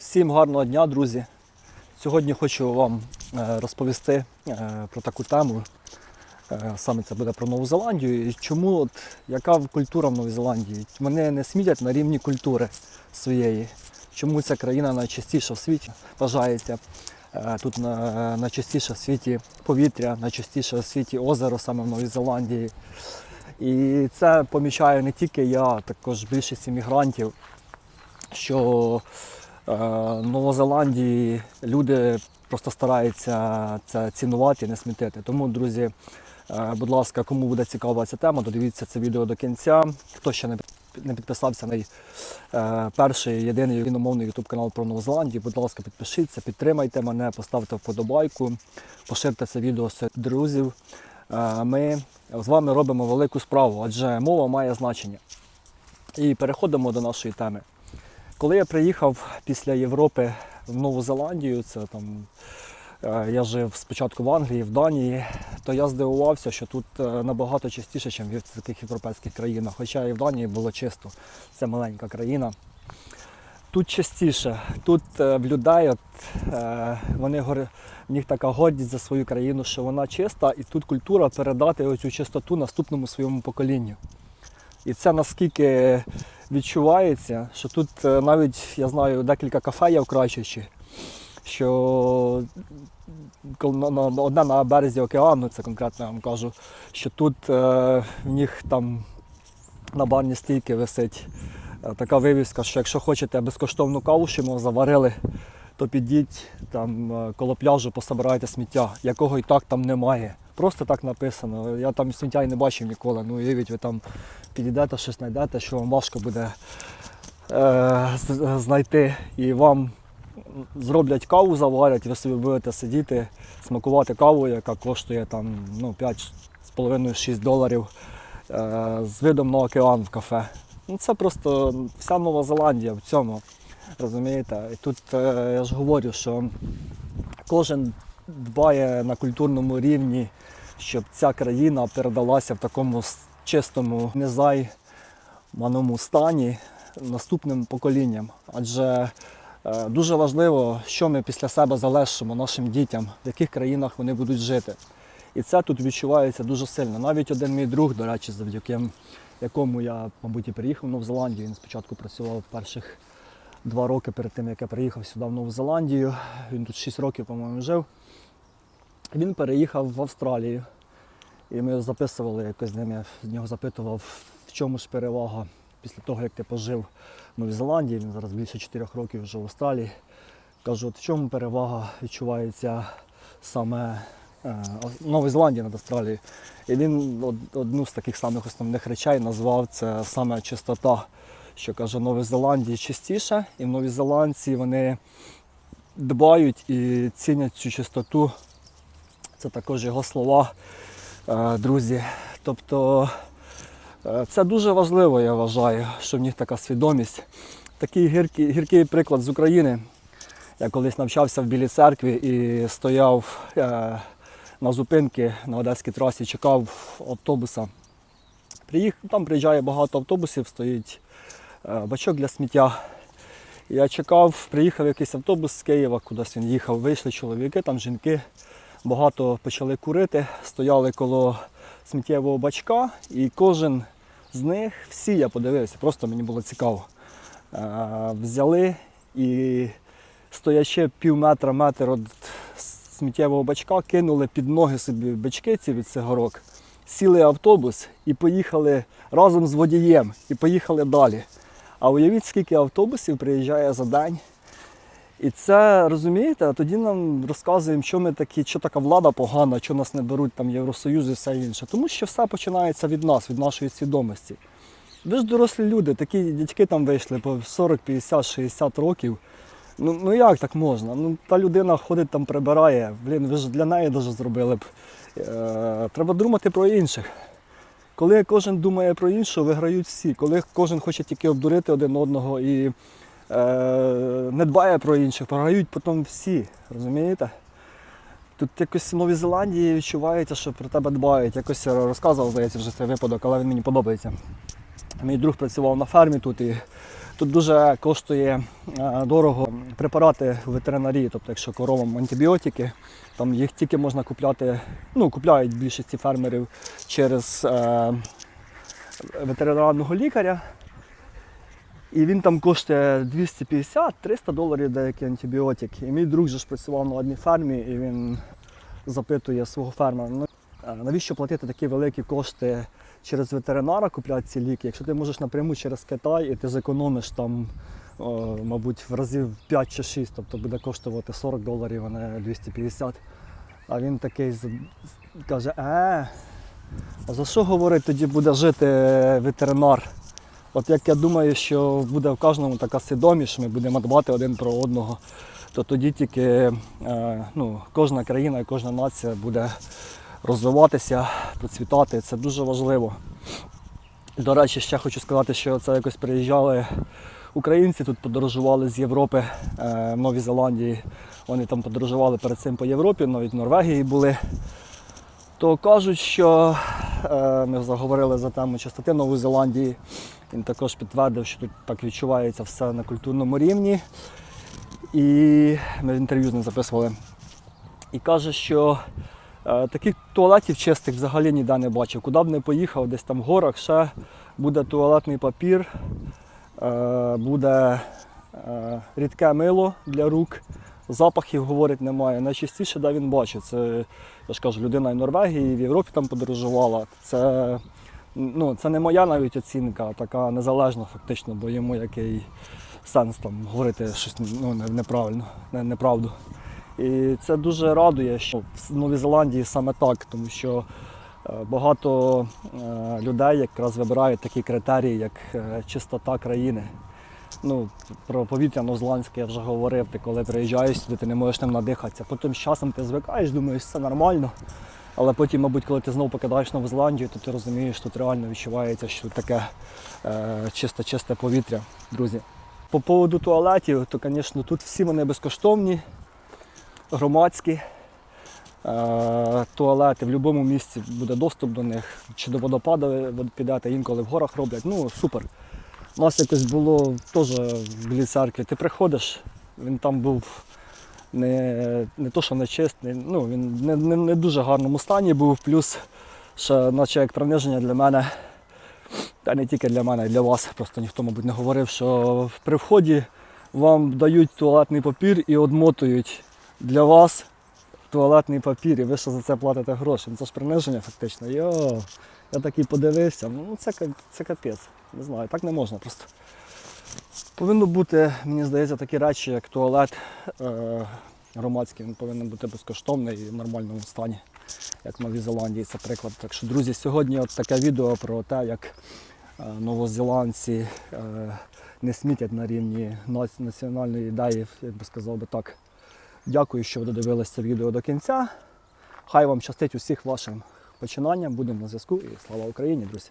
Всім гарного дня, друзі. Сьогодні хочу вам е, розповісти е, про таку тему. Е, Саме це буде про Нову Зеландію. І чому от, яка культура в Новій Зеландії? Вони не смітять на рівні культури своєї. Чому ця країна найчастіша в світі вважається? Тут найчастіше в світі повітря, найчастіше в світі озеро саме в Новій Зеландії. І це помічаю не тільки я, а також більшість іммігрантів, що в Новозеландії люди просто стараються це цінувати і не смітити. Тому, друзі, е, будь ласка, кому буде цікава ця тема, додивіться це відео до кінця. Хто ще не підписався на е, перший єдиний україномовний YouTube канал про Нову Зеландію, будь ласка, підпишіться, підтримайте мене, поставте вподобайку, поширте це відео серед друзів. Е, Ми з вами робимо велику справу, адже мова має значення. І переходимо до нашої теми. Коли я приїхав після Європи в Нову Зеландію, це там е, я жив спочатку в Англії, в Данії, то я здивувався, що тут е, набагато частіше, ніж в таких європейських країнах. Хоча і в Данії було чисто, це маленька країна. Тут частіше, тут е, в людей от, вони в них така гордість за свою країну, що вона чиста, і тут культура передати оцю чистоту наступному своєму поколінню. І це наскільки відчувається, що тут е, навіть я знаю декілька кафе є в що одне на березі океану, це конкретно я вам кажу, що тут е, в них там на барні стійки висить е, така вивіска, що якщо хочете безкоштовну каву, що ми заварили, то підіть там коло пляжу, пособирайте сміття, якого і так там немає. Просто так написано. Я там сміття і не бачив ніколи. Ну, уявіть, ви там підійдете, щось знайдете, що вам важко буде е, знайти. І вам зроблять каву, заварять, ви собі будете сидіти, смакувати каву, яка коштує там ну, 5,5-6 доларів е, з видом на океан в кафе. Ну, це просто вся Нова Зеландія в цьому. Розумієте? І тут е, я ж говорю, що кожен дбає на культурному рівні, щоб ця країна передалася в такому чистому, незайманому стані наступним поколінням. Адже е, дуже важливо, що ми після себе залишимо нашим дітям, в яких країнах вони будуть жити. І це тут відчувається дуже сильно. Навіть один мій друг, до речі, завдяки якому я, мабуть, і приїхав в Нову Зеландію. Він спочатку працював перших два роки перед тим, як я приїхав сюди в Нову Зеландію. Він тут 6 років, по-моєму, жив. Він переїхав в Австралію. І ми записували якось з я з нього запитував, в чому ж перевага після того, як ти пожив в Новій Зеландії. Він зараз більше 4 років вже в Австралії. Кажу, от в чому перевага відчувається саме е, Нової Зеландії над Австралією. І він одну з таких самих основних речей назвав це саме чистота. Що каже, в Новій Зеландії чистіше, і в Новій Зеландії вони дбають і цінять цю чистоту. Це також його слова, е, друзі. Тобто е, це дуже важливо, я вважаю, що в них така свідомість. Такий гіркий, гіркий приклад з України. Я колись навчався в Білій церкві і стояв е, на зупинки на Одеській трасі, чекав автобуса. Там приїжджає багато автобусів, стоїть бачок для сміття. Я чекав, приїхав якийсь автобус з Києва, кудись він їхав, вийшли чоловіки, там жінки, багато почали курити, стояли коло сміттєвого бачка, і кожен з них, всі я подивився, просто мені було цікаво. Е, Взяли і стоячи пів метра, метр від сміттєвого бачка, кинули під ноги собі бички ці від цигарок, сіли автобус і поїхали разом з водієм і поїхали далі. А уявіть, скільки автобусів приїжджає за день. І це розумієте, а тоді нам розказуємо, що ми такі, що така влада погана, що нас не беруть там Євросоюз і все інше. Тому що все починається від нас, від нашої свідомості. Ви ж дорослі люди, такі дядьки там вийшли по 40, 50, 60 років. Ну, ну як так можна? Ну, та людина ходить там, прибирає. Блін, ви ж для неї даже зробили б. Е, треба думати про інших. Коли кожен думає про іншого, виграють всі. Коли кожен хоче тільки обдурити один одного і не дбає про інших, програють потім всі. Розумієте? Тут якось в Новій Зеландії відчувається, що про тебе дбають. Якось розказував, здається, вже цей випадок, але він мені подобається. Мій друг працював на фермі тут і Тут дуже коштує е, дорого препарати в ветеринарії, тобто якщо коровам антибіотики, там їх тільки можна купляти, ну купляють більшості фермерів через е, ветеринарного лікаря. І він там коштує 250-300 доларів деякий антибіотик. І мій друг же ж працював на одній фермі, і він запитує свого фермера, ну, навіщо платити такі великі кошти через ветеринара купляти ці ліки, якщо ти можеш напряму через Китай і ти зекономиш там, о, мабуть, в разів 5 чи 6, тобто буде коштувати 40 доларів, а не 250. А він такий каже, е, а за що говорить, тоді буде жити ветеринар? От як я думаю, що буде в кожному така свідомість, що ми будемо дбати один про одного, то тоді тільки е, ну, кожна країна і кожна нація буде розвиватися, процвітати. Це дуже важливо. До речі, ще хочу сказати, що це якось приїжджали українці, тут подорожували з Європи е, в Новій Зеландії. Вони там подорожували перед цим по Європі, навіть в Норвегії були. То кажуть, що ми заговорили за тему чистоти Нової Зеландії. Він також підтвердив, що тут так відчувається все на культурному рівні. І ми інтерв'ю з ним записували. І каже, що е, таких туалетів чистих взагалі ніде не бачив. Куди б не поїхав, десь там в горах ще буде туалетний папір, е, буде е, рідке мило для рук. Запахів, говорить, немає. Найчастіше, де він бачить, це, я ж кажу, людина в Норвегії, в Європі там подорожувала. Це, ну, це не моя навіть оцінка, така незалежна фактично, бо йому який сенс там говорити щось ну, неправильно, не, неправду. І це дуже радує, що в Новій Зеландії саме так, тому що е, багато е, людей якраз вибирають такі критерії, як е, чистота країни. Ну, про повітря новозеландське я вже говорив, ти коли приїжджаєш сюди, ти не можеш ним надихатися. Потім з часом ти звикаєш, думаєш, все нормально. Але потім, мабуть, коли ти знову покидаєш Нову Зеландію, то ти розумієш, що тут реально відчувається, що таке чисте-чисте повітря, друзі. По поводу туалетів, то, звісно, тут всі вони безкоштовні, громадські. Е, туалети в будь-якому місці буде доступ до них. Чи до водопаду підете, інколи в горах роблять. Ну, супер. У нас якось було теж в Білій церкві. Ти приходиш, він там був не, не то, що не чистий, ну, він не, не, не дуже гарному стані був, плюс ще наче як приниження для мене, та не тільки для мене, а й для вас. Просто ніхто, мабуть, не говорив, що при вході вам дають туалетний папір і одмотують для вас туалетний папір, і ви ще за це платите гроші. Ну, Це ж приниження фактично. Йо, я такий подивився. Ну це, ка- це капець. Не знаю, так не можна просто. Повинно бути, мені здається, такі речі, як туалет е, громадський, він повинен бути безкоштовний і в нормальному стані, як в Новій Зеландії, це приклад. Так що, друзі, сьогодні от таке відео про те, як е, новозеландці е, не смітять на рівні нац- національної ідеї, як би сказав би так. Дякую, що ви додивилися це відео до кінця. Хай вам щастить усіх вашим починанням. Будемо на зв'язку і слава Україні, друзі!